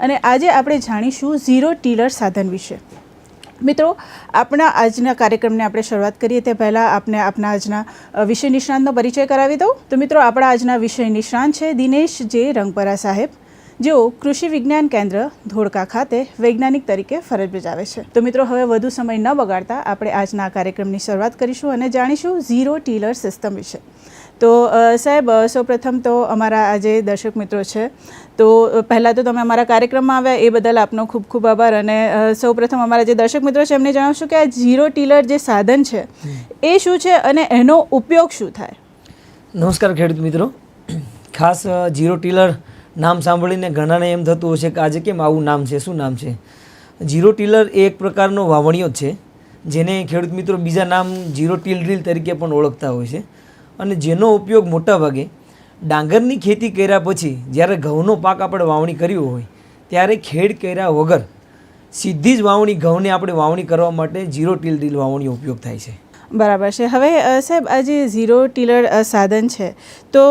અને આજે આપણે જાણીશું ઝીરો ટીલર સાધન વિશે. મિત્રો, આપણા આજના કાર્યક્રમને આપણે શરૂઆત કરીએ તે પહેલાં આપને આપના આજના વિષય નિષ્ણાંતનો પરિચય કરાવી દઉં. તો મિત્રો, આપણા આજના વિષય નિષ્ણાંત છે દિનેશ જે રંગપરા સાહેબ, જેઓ કૃષિ વિજ્ઞાન કેન્દ્ર ધોળકા ખાતે વૈજ્ઞાનિક તરીકે ફરજ બજાવે છે. તો મિત્રો, હવે વધુ સમય ન બગાડતા આપણે આજના કાર્યક્રમની શરૂઆત કરીશું અને જાણીશું ઝીરો ટીલર સિસ્ટમ વિશે. તો સાહેબ સૌપ્રથમ તો અમારા આજે દર્શક મિત્રો છે. તો પહેલાં તો તમે અમારા કાર્યક્રમમાં આવ્યા, એ બદલ આપનો ખૂબ ખૂબ આભાર અને સૌપ્રથમ અમારા જે દર્શક મિત્રો છે, એમને જણાવશું કે આ ઝીરો ટીલર જે સાધન છે, એ શું છે અને એનો ઉપયોગ શું થાય? નમસ્કાર ખેડૂત મિત્રો. ખાસ ઝીરો ટીલર નામ સાંભળીને ઘણાને એમ થતું હશે કે આજે કેમ આવું નામ છે, શું નામ છે? જીરો ટીલર એ એક પ્રકારનો વાવણીઓ છે, જેને ખેડૂત મિત્રો બીજા નામ જીરો ટીલ ડ્રીલ તરીકે પણ ઓળખતા હોય છે. અને જેનો ઉપયોગ મોટાભાગે ડાંગરની ખેતી કર્યા પછી જ્યારે ઘઉંનો પાક આપણે વાવણી કર્યો હોય ત્યારે ખેડ કર્યા વગર સીધી જ વાવણી ઘઉંને આપણે વાવણી કરવા માટે ઝીરો ટીલ ડ્રીલ વાવણીનો ઉપયોગ થાય છે. બરાબર છે. હવે સાહેબ આ જે ઝીરો ટીલર સાધન છે તો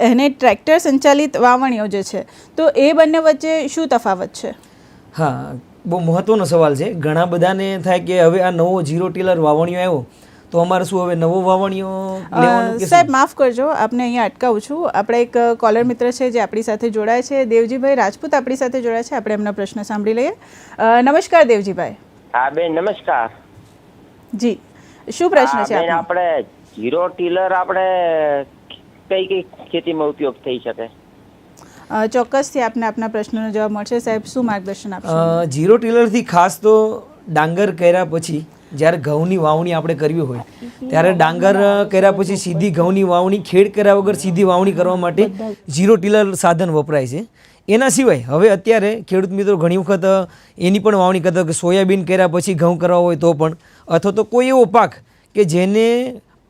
એને ટ્રેક્ટર સંચાલિત વાવણીઓ જે છે તો એ બંને વચ્ચે શું તફાવત છે? હા બહુ મહત્ત્વનો સવાલ છે. ઘણા બધાને થાય કે હવે આ નવો જીરો ટીલર વાવણીઓ આવ્યો તો અમારે શું હવે નવો વાવણીઓ સાહેબ માફ કરજો આપને અહીંયા અટકાવું છું. આપણે એક કોલર મિત્ર છે જે આપણી સાથે જોડાય છે. દેવજીભાઈ રાજપૂત આપણી સાથે જોડાય છે. આપણે એમનો પ્રશ્ન સાંભળી લઈએ. નમસ્કાર દેવજીભાઈ. હા બેન નમસ્કાર. જી. શું પ્રશ્ન છે આપણે જીરો ટીલર આપણે કઈ કઈ ખેતીમાં ઉપયોગ થઈ શકે? ચોક્કસથી આપને આપના પ્રશ્નનો જવાબ મળશે. સાહેબ શું માર્ગદર્શન આપશો? જીરો ટીલરથી ખાસ તો ડાંગર કર્યા પછી જ્યારે ઘઉંની વાવણી આપણે કરવી હોય, ત્યારે ડાંગર કર્યા પછી સીધી ઘઉંની વાવણી, ખેડ કર્યા વગર સીધી વાવણી કરવા માટે ઝીરો ટીલર સાધન વપરાય છે. એના સિવાય હવે અત્યારે ખેડૂત મિત્રો ઘણી વખત એની પણ વાવણી કરતા કે સોયાબીન કર્યા પછી ઘઉં કરવા હોય તો પણ, અથવા તો કોઈ એવો પાક કે જેને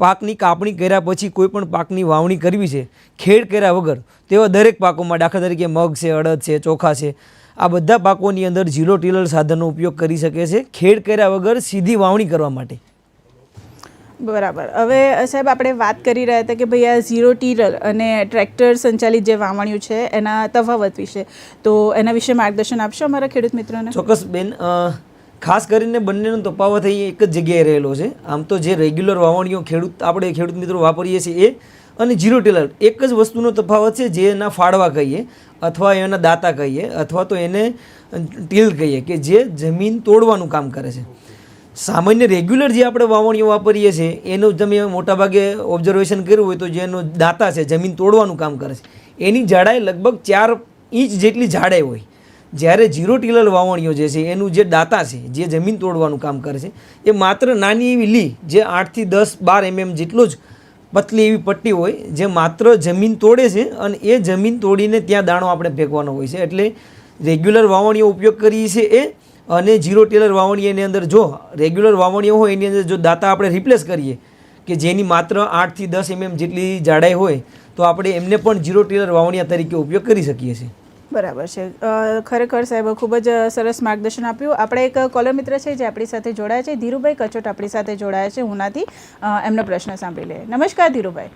પાકની કાપણી કર્યા પછી કોઈ પણ પાકની વાવણી કરવી છે, ખેડ કર્યા વગર, તેવા દરેક પાકોમાં દાખલા તરીકે મગ છે, અડદ છે, ચોખા છે આ બધા પાકોની અંદર ઝીરો ટીલર સાધનનો ઉપયોગ કરી શકે છે. ખેડ કર્યા વગર સીધી વાવણી કરવા માટે. બરાબર. હવે સાહેબ આપણે વાત કરી રહ્યા હતા કે ભાઈ આ ઝીરો ટીલર અને ટ્રેક્ટર સંચાલિત જે વાવણીઓ છે એના તફાવત વિશે. તો એના વિશે માર્ગદર્શન આપશો અમારા ખેડૂત મિત્રોને? ચોક્કસ બેન. ખાસ કરીને બંનેનો તફાવત અહીં એક જ જગ્યાએ રહેલો છે. આમ તો જે રેગ્યુલર વાવણીઓ ખેડૂત આપણે ખેડૂત મિત્રો વાપરીએ છીએ એ અને જીરો ટીલર એક જ વસ્તુનો તફાવત છે જે એના ફાળવા કહીએ. અથવા એના દાતા કહીએ, અથવા તો એને ટીલ કહીએ કે જે જમીન તોડવાનું કામ કરે છે. સામાન્ય રેગ્યુલર જે આપણે વાવણીઓ વાપરીએ છીએ, એનું તમે મોટાભાગે ઓબ્ઝર્વેશન કર્યું હોય તો જે એનો દાંતા છે, જમીન તોડવાનું કામ કરે છે. એની જાડાઈ લગભગ ચાર ઇંચ જેટલી જાડાઈ હોય. જ્યારે જીરો ટીલર વાવણીઓ જે છે, એનું જે દાંતા છે, જે જમીન તોડવાનું કામ કરે છે, એ માત્ર નાની એવી લી જે આઠથી દસ બાર એમએમ જેટલો જ પતલી એવી પટ્ટી હોય જે માત્ર જમીન તોડે છે અને એ જમીન તોડીને ત્યાં દાણો આપણે ફેંકવાનો હોય છે. એટલે રેગ્યુલર વાવણીઓ ઉપયોગ કરીએ છીએ એ અને જીરો ટેલર વાવણી એની અંદર જો રેગ્યુલર વાવણીઓ હોય એની અંદર જો દાતા આપણે રિપ્લેસ કરીએ કે જેની માત્ર આઠથી દસ એમએમ જેટલી જાડાઈ હોય તો આપણે એમને પણ જીરો ટેલર વાવણીયા તરીકે ઉપયોગ કરી શકીએ છીએ. બરાબર છે. ખરેખર સાહેબ ખૂબ જ સરસ માર્ગદર્શન આપ્યું. આપણે એક કોલર મિત્ર છે જે આપણી સાથે જોડાયા છે. ધીરુભાઈ કચોટ આપણી સાથે જોડાયા છે હુનાથી. એમનો પ્રશ્ન સાંભળી લે નમસ્કાર ધીરુભાઈ.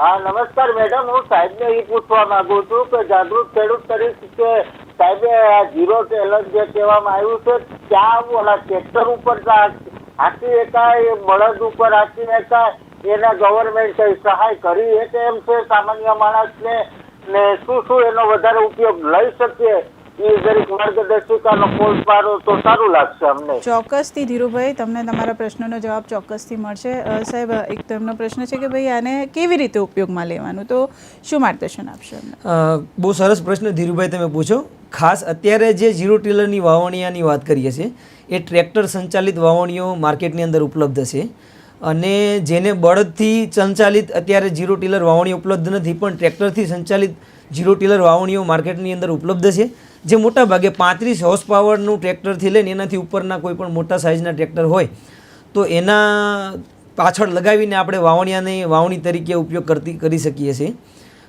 હા, નમસ્કાર મેડમ. હું સાહેબને એ પૂછવા માંગુ છું કે જાગૃત ખેડૂત તરીકે સાહેબે આ ઝીરો ટેલર જે કહેવામાં આવ્યું છે ત્યાં ઓલા ટ્રેક્ટર ઉપર હાકી હાંકી એ બળદ ઉપર હાંકી એકાય એના ગવર્મેન્ટ સહાય કરી એ કે એમ છે, સામાન્ય માણસને ને શું શું એનો વધારે ઉપયોગ લઈ શકીએ એ જરીક માર્ગદર્શિકાનો પોલ પાડો તો સારું લાગશે અમને. ચોક્કસથી ધીરુભાઈ તમને તમારા પ્રશ્નનો જવાબ ચોક્કસથી મળશે. સાહેબ એક તો એમનો પ્રશ્ન છે કે ભાઈ આને કેવી રીતે ઉપયોગમાં લેવાનું? તો શું માર્ગદર્શન આપશો બહુ સરસ પ્રશ્ન ધીરુભાઈ તમે પૂછો. ખાસ અત્યારે જે ઝીરો ટીલરની વાવણીયાની વાત કરીએ છીએ એ ટ્રેક્ટર સંચાલિત વાવણીઓ માર્કેટની અંદર ઉપલબ્ધ છે. અને જેને બળદથી સંચાલિત અત્યારે જીરો ટીલર વાવણી ઉપલબ્ધ નથી, પણ ટ્રેક્ટરથી સંચાલિત જીરો ટીલર વાવણીઓ માર્કેટની અંદર ઉપલબ્ધ છે. જે મોટા ભાગે પાંત્રીસ હોર્સ પાવરનું ટ્રેક્ટરથી લઈને એનાથી ઉપરના કોઈ પણ મોટા સાઇઝના ટ્રેક્ટર હોય, તો એના પાછળ લગાવીને આપણે વાવણિયાને વાવણી તરીકે ઉપયોગ કરતી કરી શકીએ છીએ.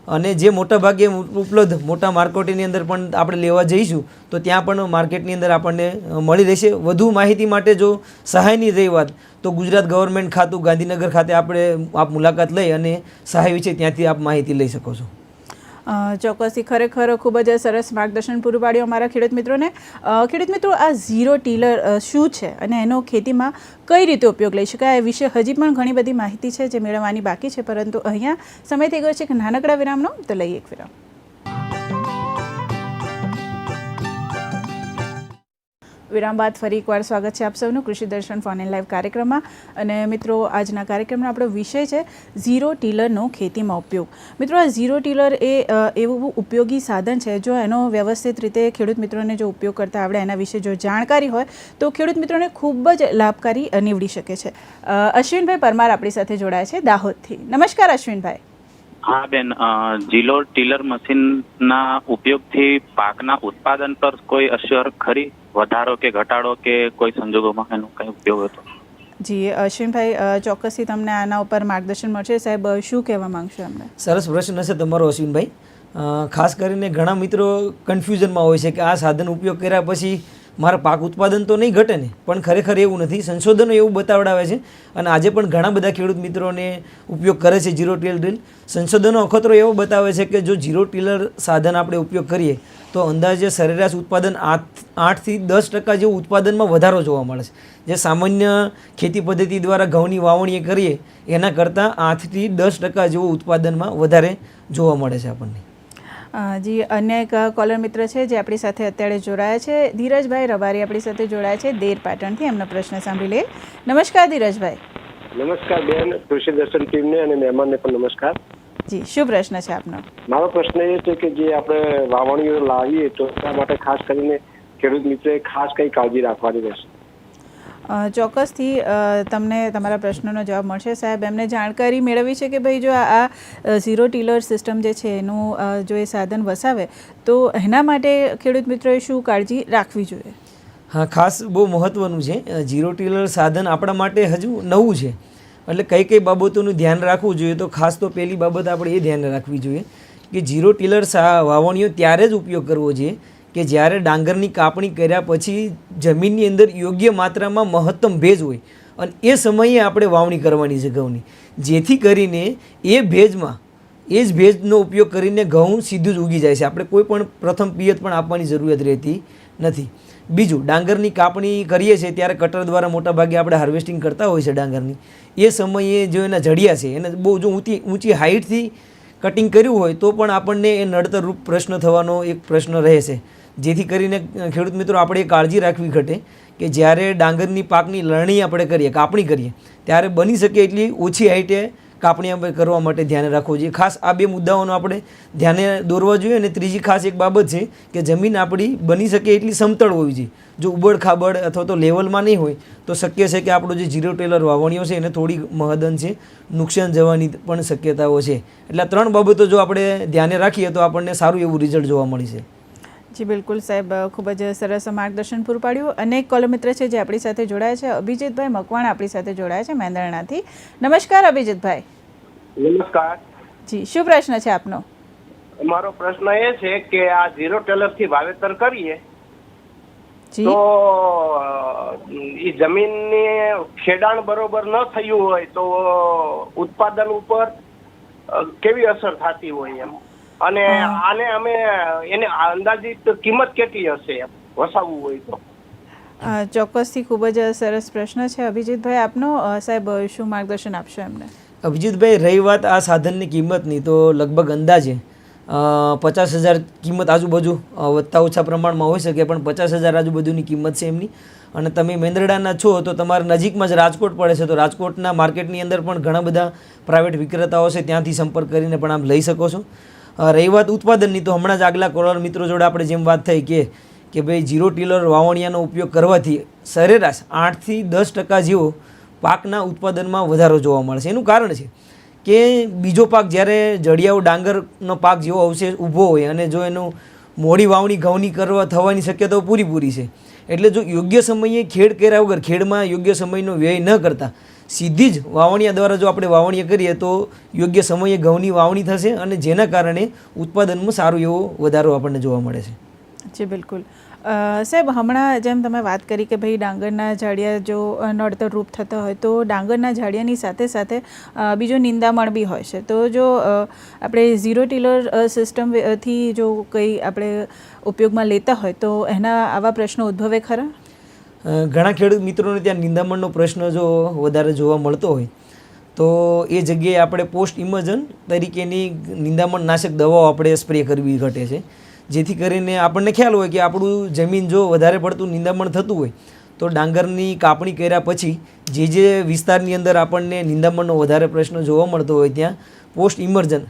અને જે મોટા ભાગે ઉપલબ્ધ મોટા માર્કેટની અંદર પણ આપણે લેવા જઈશું, તો ત્યાં પણ માર્કેટની અંદર આપણને મળી રહેશે. વધુ માહિતી માટે જો સહાયની રહી વાત, તો ગુજરાત ગવર્મેન્ટ ખાતું, ગાંધીનગર ખાતે આપણે આપ મુલાકાત લઈ અને સહાય વિશે ત્યાંથી આપ માહિતી લઈ શકો છો. ચોક્કસથી ખરેખર ખૂબ જ સરસ માર્ગદર્શન પૂરું પાડ્યું અમારા ખેડૂત મિત્રોને. ખેડૂત મિત્રો, આ ઝીરો ટીલર શું છે અને એનો ખેતીમાં કઈ રીતે ઉપયોગ લઈ શકાય? એ વિશે હજી પણ ઘણી બધી માહિતી છે જે મેળવવાની બાકી છે, પરંતુ અહીંયા સમય થઈ ગયો છે કે નાનકડા વિરામનો, તો લઈએ એક વિરામ. વિરામ બાદ ફરી એકવાર સ્વાગત છે આપ સૌનું કૃષિ દર્શન ફોન એન્ડ લાઈવ કાર્યક્રમમાં. અને મિત્રો, આજના કાર્યક્રમનો આપણો વિષય છે ઝીરો ટીલરનો ખેતીમાં ઉપયોગ. મિત્રો, આ ઝીરો ટીલર એ એવું ઉપયોગી સાધન છે. જો એનો વ્યવસ્થિત રીતે ખેડૂત મિત્રોને જો ઉપયોગ કરતા આવડે, એના વિશે જો જાણકારી હોય, તો ખેડૂત મિત્રોને ખૂબ જ લાભકારી નીવડી શકે છે. અશ્વિનભાઈ પરમાર આપણી સાથે જોડાયા છે દાહોદથી. નમસ્કાર, અશ્વિનભાઈ. હા બેન જીલો ટીલર મશીનના ઉપયોગથી પાકના ઉત્પાદન પર કોઈ અસર ખરી? વધારો કે ઘટાડો કે કોઈ સંજોગોમાં એનો કઈ ઉપયોગ હતો? જી અશ્વિનભાઈ ચોક્કસથી તમને આના ઉપર માર્ગદર્શન મળશે. સાહેબ શું કહેવા માંગશો અમને સરસ પ્રશ્ન છે તમારો અશ્વિનભાઈ. ખાસ કરીને ઘણા મિત્રો કન્ફ્યુઝનમાં હોય છે કે આ સાધન ઉપયોગ કર્યા પછી મારા પાક ઉત્પાદન તો નહીં ઘટે ને, પણ ખરેખર એવું નથી. સંશોધનો એવું બતાવડાવે છે અને આજે પણ ઘણા બધા ખેડૂત મિત્રોને ઉપયોગ કરે છે જીરો ટીલ ડ્રીલ. સંશોધનો અખતરો એવો બતાવે છે કે જો જીરો ટીલર સાધન આપણે ઉપયોગ કરીએ, તો અંદાજે સરેરાશ ઉત્પાદન આઠ, આઠથી દસ ટકા જેવું ઉત્પાદનમાં વધારો જોવા મળે છે. જે સામાન્ય ખેતી પદ્ધતિ દ્વારા ઘઉંની વાવણીએ કરીએ, એના કરતાં આઠથી દસ ટકા જેવું ઉત્પાદનમાં વધારે જોવા મળે છે આપણને. જી અન્ય એક કોલર મિત્ર છે જે આપણી સાથે અત્યારે જોડાયા છે. ધીરજભાઈ રબારી આપણી સાથે જોડાયા છે દેર પાટણથી. એમનો પ્રશ્ન સાંભળી લે નમસ્કાર ધીરજભાઈ. નમસ્કાર બેન કૃષિ દર્શન ટીમને અને મહેમાનને પણ નમસ્કાર. જી શું પ્રશ્ન છે આપનો? મારો પ્રશ્ન એ છે કે જે આપણે વાવણીઓ લાવીએ તો એના માટે ખાસ કરીને ખેડૂત મિત્રે ખાસ કઈ કાળજી રાખવાની રહેશે? ચોક્કસથી તમને તમારા પ્રશ્નનો જવાબ મળશે. સાહેબ, એમને જાણકારી મેળવી છે કે ભાઈ જો આ ઝીરો ટીલર સિસ્ટમ જે છે એનું જો એ સાધન વસાવે, તો એના માટે ખેડૂત મિત્રોએ શું કાળજી રાખવી જોઈએ? હા, ખાસ બહુ મહત્ત્વનું છે. ઝીરો ટીલર સાધન આપણા માટે હજુ નવું છે. એટલે કઈ કઈ બાબતોનું ધ્યાન રાખવું જોઈએ, તો ખાસ તો પહેલી બાબત આપણે એ ધ્યાન રાખવી જોઈએ કે જીરો ટીલર વાવણીઓ ત્યારે જ ઉપયોગ કરવો જોઈએ કે જ્યારે ડાંગરની કાપણી કર્યા પછી જમીનની અંદર યોગ્ય માત્રામાં મહત્તમ ભેજ હોય, અને એ સમયે આપણે વાવણી કરવાની છે ઘઉંની. જેથી કરીને એ ભેજમાં, એ જ ભેજનો ઉપયોગ કરીને ઘઉં સીધું જ ઉગી જાય છે. આપણે કોઈ પણ પ્રથમ પિયત પણ આપવાની જરૂરિયાત રહેતી નથી. બીજું, ડાંગરની કાપણી કરીએ છીએ ત્યારે કટર દ્વારા મોટાભાગે આપણે હાર્વેસ્ટિંગ કરતા હોય છે ડાંગરની. એ સમયે જો એના જડિયા છે, એને બહુ જો ઊંચી ઊંચી હાઇટથી કટિંગ કર્યું હોય તો પણ આપણને એ નડતરરૂપ પ્રશ્ન થવાનો એક પ્રશ્ન રહે છે. જેથી કરીને ખેડૂત મિત્રો, આપણે કાળજી રાખવી ઘટે કે જ્યારે ડાંગરની પાકની લણણી આપણે કરીએ, કાપણી કરીએ, ત્યારે બની શકે એટલી ઓછી હાઈટે કાપણી આપણે કરવા માટે ધ્યાને રાખવું જોઈએ. ખાસ આ બે મુદ્દાઓનો આપણે ધ્યાને દોરવા જોઈએ અને ત્રીજી ખાસ એક બાબત છે કે જમીન આપણી બની શકે એટલી સમતળ હોવી જોઈએ. જો ઉબડ ખાબડ અથવા તો લેવલમાં નહીં હોય, તો શક્ય છે કે આપણો જે જીરો ટેલર વાવણીઓ છે, એને થોડી છે, નુકસાન જવાની પણ શક્યતાઓ છે. એટલે ત્રણ બાબતો જો આપણે ધ્યાને રાખીએ, તો આપણને સારું એવું રિઝલ્ટ જોવા મળી છે. જી બિલકુલ સાહેબ ખૂબ જ સરસ માર્ગદર્શન પૂરું પાડ્યું. અનેક કોલર મિત્ર છે જે આપણી સાથે જોડાયા છે. અભિજીતભાઈ મકવાણ આપણી સાથે જોડાયા છે મેંદરણાથી. નમસ્કાર અભિજીતભાઈ. નમસ્કાર. જી શું પ્રશ્ન છે આપનો? મારો પ્રશ્ન એ છે કે આ ઝીરો ટેલરથી વાવેતર કરીએ તો એ જમીનની ખેડાણ બરોબર ન થયું હોય તો ઉત્પાદન ઉપર કેવી અસર થતી હોય એમ? અને આને અમે એને અંદાજિત કિંમત કેટલી હશે વસાવવું હોય તો. ચોક્કસથી ખૂબ જ સરસ પ્રશ્ન છે. અભિજીતભાઈ આપનો સાહેબ શું માર્ગદર્શન આપશો એમને? અભિજીતભાઈ રહી વાત આ સાધનની કિંમતની તો લગભગ અંદાજે પચાસ હજાર કિંમત આજુબાજુ વધતા ઓછા પ્રમાણમાં હોઈ શકે પણ પચાસ હજાર આજુબાજુની કિંમત છે એમની. અને તમે મેંદરડાના છો તો તમારા નજીકમાં જ રાજકોટ પડે છે તો રાજકોટના માર્કેટની અંદર પણ ઘણા બધા પ્રાઇવેટ વિક્રેતાઓ છે ત્યાંથી સંપર્ક કરીને પણ આમ લઈ શકો છો. રહી વાત ઉત્પાદનની તો હમણાં જ આગલા કોલર મિત્રો જોડે આપણે જેમ વાત થઈ કે કે ભાઈ જીરો ટીલર વાવણિયાનો ઉપયોગ કરવાથી સરેરાશ આઠથી દસ ટકા જેવો પાકના ઉત્પાદનમાં વધારો જોવા મળશે એનું કારણ છે કે બીજો પાક જ્યારે જડિયાઓ ડાંગરનો પાક જેવો અવશેષ ઊભો હોય અને જો એનું મોડી વાવણી ઘઉંની કરવા થવાની શક્યતાઓ પૂરીપૂરી છે એટલે જો યોગ્ય સમયે ખેડ કર્યા વગર, ખેડમાં યોગ્ય સમયનો વ્યય ન કરતા, સીધી જ વાવણીયા દ્વારા જો આપણે વાવણીયા કરીએ તો યોગ્ય સમયે ઘઉંની વાવણી થશે અને જેના કારણે ઉત્પાદનમાં સારો એવો વધારો આપણને જોવા મળે છે. જી, બિલકુલ. સાહેબ, હમણાં જેમ તમે વાત કરી કે ભાઈ ડાંગરના ઝાડિયા જો નડતર રૂપ થતા હોય તો ડાંગરના ઝાડિયાની સાથે સાથે બીજો નિંદામણ બી હોય છે. તો જો આપણે ઝીરો ટીલર સિસ્ટમથી જો કંઈ આપણે ઉપયોગમાં લેતા હોય તો એના આવા પ્રશ્નો ઉદ્ભવે ખરા? ઘણા ખેડૂત મિત્રોને ત્યાં નિંદામણનો પ્રશ્ન જો વધારે જોવા મળતો હોય, તો એ જગ્યાએ આપણે પોસ્ટ ઇમર્જન તરીકેની નિંદામણ નાશક દવાઓ આપણે સ્પ્રે કરવી ઘટે છે. જેથી કરીને આપણને ખ્યાલ હોય કે આપણું જમીન જો વધારે પડતું નિંદામણ થતું હોય, તો ડાંગરની કાપણી કર્યા પછી જે જે વિસ્તારની અંદર આપણને નિંદામણનો વધારે પ્રશ્ન જોવા મળતો હોય ત્યાં પોસ્ટ ઇમર્જન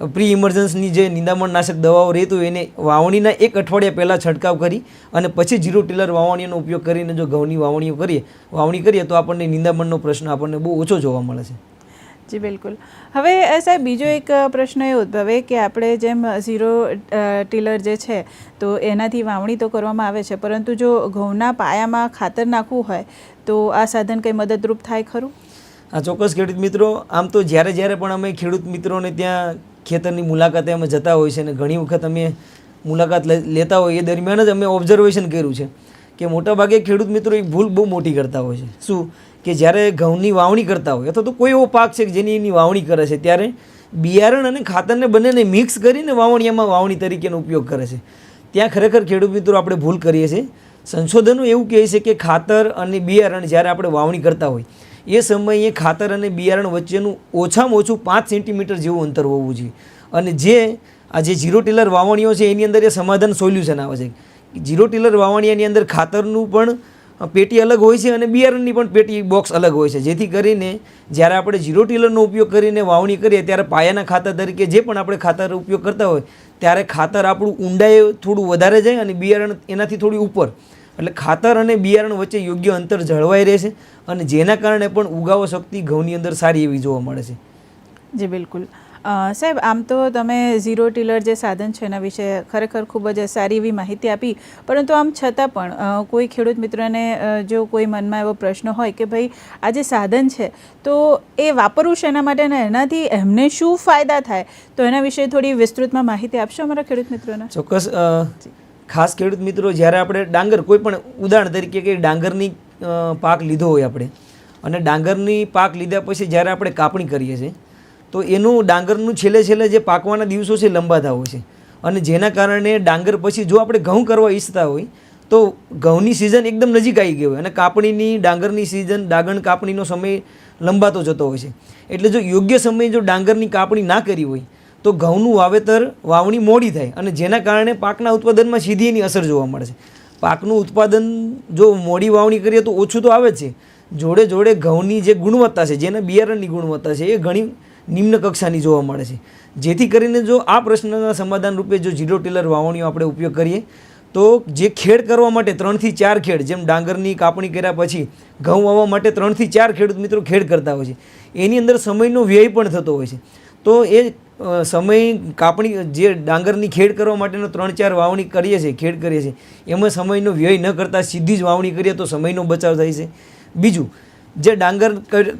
પ્રી ઇમરજન્સની જે નિંદામણનાશક દવાઓ રહેતું એને વાવણીના એક અઠવાડિયા પહેલાં છંટકાવ કરી અને પછી જીરો ટીલર વાવણીનો ઉપયોગ કરીને જો ઘઉંની વાવણીઓ કરીએ વાવણી કરીએ તો આપણને નિંદામણનો પ્રશ્ન આપણને બહુ ઓછો જોવા મળે છે. જી બિલકુલ. હવે સાહેબ બીજો એક પ્રશ્ન એ ઉદ્ભવે કે આપણે જેમ ઝીરો ટીલર જે છે તો એનાથી વાવણી તો કરવામાં આવે છે પરંતુ જો ઘઉંના પાયામાં ખાતર નાખવું હોય તો આ સાધન કંઈ મદદરૂપ થાય ખરું? આ ચોક્કસ ખેડૂત મિત્રો આમ તો જ્યારે જ્યારે પણ અમે ખેડૂત મિત્રોને ત્યાં ખેતરની મુલાકાતે અમે જતા હોય છે અને ઘણી વખત અમે મુલાકાત લેતા હોય, એ દરમિયાન જ અમે ઓબ્ઝર્વેશન કર્યું છે કે મોટાભાગે ખેડૂત મિત્રો એક ભૂલ બહુ મોટી કરતા હોય છે. શું? કે જ્યારે ઘઉંની વાવણી કરતા હોય, અથવા તો કોઈ એવો પાક છે કે જેની એની વાવણી કરે છે, ત્યારે બિયારણ અને ખાતરને બંનેને મિક્સ કરીને વાવણીયામાં વાવણી તરીકેનો ઉપયોગ કરે છે. ત્યાં ખરેખર ખેડૂત મિત્રો આપણે ભૂલ કરીએ છીએ. સંશોધનો એવું કહે છે કે ખાતર અને બિયારણ જ્યારે આપણે વાવણી કરતા હોય એ સમયે ખાતર અને બિયારણ વચ્ચેનું ઓછામાં ઓછું પાંચ સેન્ટીમીટર જેવું અંતર હોવું જોઈએ. અને જે આ જે જીરો ટીલર વાવણીઓ છે, એની અંદર એ સમાધાન સોલ્યુશન આવે છે. જીરો ટીલર વાવણીયાની અંદર ખાતરનું પણ પેટી અલગ હોય છે અને બિયારણની પણ પેટી બોક્સ અલગ હોય છે. જેથી કરીને જ્યારે આપણે જીરો ટીલરનો ઉપયોગ કરીને વાવણી કરીએ, ત્યારે પાયાના ખાતર તરીકે જે પણ આપણે ખાતર ઉપયોગ કરતા હોય, ત્યારે ખાતર આપણું ઊંડાઈ થોડું વધારે જાય અને બિયારણ એનાથી થોડી ઉપર. એટલે ખાતર અને બિયારણ વચ્ચે યોગ્ય અંતર જળવાઈ રહે છે અને જેના કારણે પણ ઉગાવો શક્તિ ઘઉંની અંદર સારી એવી જોવા મળે છે. જી બિલકુલ. સાહેબ આમ તો તમે ઝીરો ટીલર જે સાધન છે એના વિશે ખરેખર ખૂબ જ સારી એવી માહિતી આપી પરંતુ આમ છતાં પણ કોઈ ખેડૂત મિત્રને જો કોઈ મનમાં એવો પ્રશ્ન હોય કે ભાઈ આ જે સાધન છે તો એ વાપરવું છે એના માટે ને એનાથી એમને શું ફાયદા થાય તો એના વિશે થોડી વિસ્તૃતમાં માહિતી આપશો અમારા ખેડૂત મિત્રોને? ચોક્કસ ખાસ ખેડૂત મિત્રો, જ્યારે આપણે ડાંગર કોઈ પણ ઉદાહરણ તરીકે કે ડાંગરની પાક લીધો હોય આપણે, અને ડાંગરની પાક લીધા પછી જ્યારે આપણે કાપણી કરીએ છીએ, તો એનું ડાંગરનું છેલ્લે છેલ્લે જે પાકવાના દિવસો છે લંબાતા હોય છે. અને જેના કારણે ડાંગર પછી જો આપણે ઘઉં કરવા ઈચ્છતા હોય, તો ઘઉંની સિઝન એકદમ નજીક આવી ગઈ હોય અને કાપણીની, ડાંગરની સિઝન ડાંગર કાપણીનો સમય લંબાતો જતો હોય છે. એટલે જો યોગ્ય સમયે જો ડાંગરની કાપણી ના કરી હોય તો ઘઉંનું વાવેતર વાવણી મોડી થાય અને જેના કારણે પાકના ઉત્પાદનમાં સીધી એની અસર જોવા મળે છે. પાકનું ઉત્પાદન જો મોડી વાવણી કરીએ તો ઓછું તો આવે જ છે. જોડે જોડે ઘઉંની જે ગુણવત્તા છે, જેના બિયારણની ગુણવત્તા છે, એ ઘણી નિમ્ન કક્ષાની જોવા મળે છે. જેથી કરીને જો આ પ્રશ્નના સમાધાન રૂપે જો જીરો ટેલર વાવણીઓ આપણે ઉપયોગ કરીએ, તો જે ખેડ કરવા માટે ત્રણથી ચાર ખેડ, જેમ ડાંગરની કાપણી કર્યા પછી ઘઉં વાવવા માટે ત્રણથી ચાર ખેડૂત મિત્રો ખેડ કરતા હોય છે. એની અંદર સમયનો વ્યય પણ થતો હોય છે. તો એ સમય કાપણી, જે ડાંગરની ખેડ કરવા માટેનો ત્રણ ચાર વાવણી કરીએ છીએ, ખેડ કરીએ છીએ, એમાં સમયનો વ્યય ન કરતાં સીધી જ વાવણી કરીએ તો સમયનો બચાવ થાય છે. બીજું, જે ડાંગર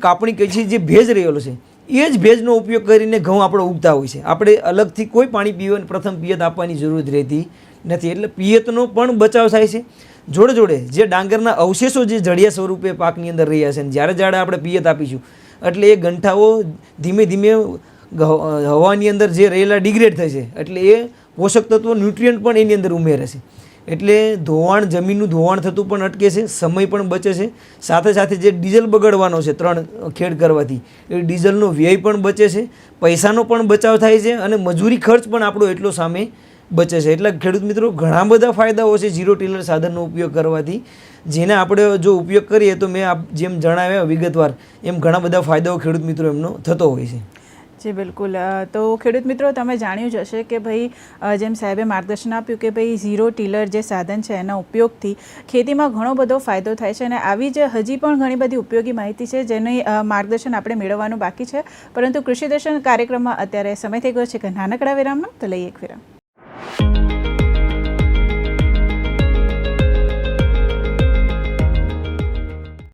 કાપણી કહે છે, જે ભેજ રહેલો છે, એ જ ભેજનો ઉપયોગ કરીને ઘઉં આપણે ઉગતા હોય છે. આપણે અલગથી કોઈ પાણી પીવાની, પ્રથમ પિયત આપવાની જરૂર રહેતી નથી. એટલે પિયતનો પણ બચાવ થાય છે. જોડે જોડે, જે ડાંગરના અવશેષો જે જડિયા સ્વરૂપે પાકની અંદર રહ્યા છે જ્યારે જ્યારે આપણે પિયત આપીશું, એટલે એ ગંઠાઓ ધીમે ધીમે હવાની અંદર જે રહેલા ડિગ્રેડ થશે એટલે એ પોષક તત્વો ન્યુટ્રિયન્ટ પણ એની અંદર ઉમેરે છે. એટલે ધોવાણ, જમીનનું ધોવાણ થતું પણ અટકે છે, સમય પણ બચે છે. સાથે સાથે જે ડીઝલ બગડવાનો છે, ત્રણ ખેડ કરવાથી, એ ડીઝલનો વ્યય પણ બચે છે, પૈસાનો પણ બચાવ થાય છે અને મજૂરી ખર્ચ પણ આપણો એટલો સામે બચે છે. એટલે ખેડૂત મિત્રો, ઘણા બધા ફાયદાઓ છે ઝીરો ટીલર સાધનનો ઉપયોગ કરવાથી. જેને આપણે જો ઉપયોગ કરીએ તો મેં જેમ જણાવ્યા વિગતવાર, એમ ઘણા બધા ફાયદાઓ ખેડૂત મિત્રો એમનો થતો હોય છે. જી, બિલકુલ. તો ખેડૂત મિત્રો, તમે જાણ્યું જ હશે કે ભાઈ જેમ સાહેબે માર્ગદર્શન આપ્યું કે ભાઈ, ઝીરો ટીલર જે સાધન છે એના ઉપયોગથી ખેતીમાં ઘણો બધો ફાયદો થાય છે અને આવી જ હજી પણ ઘણી બધી ઉપયોગી માહિતી છે જેની માર્ગદર્શન આપણે મેળવવાનું બાકી છે. પરંતુ કૃષિ દર્શન કાર્યક્રમમાં અત્યારે સમય થઈ ગયો છે કે નાનકડા વિરામનો? તો લઈએ એક વિરામ.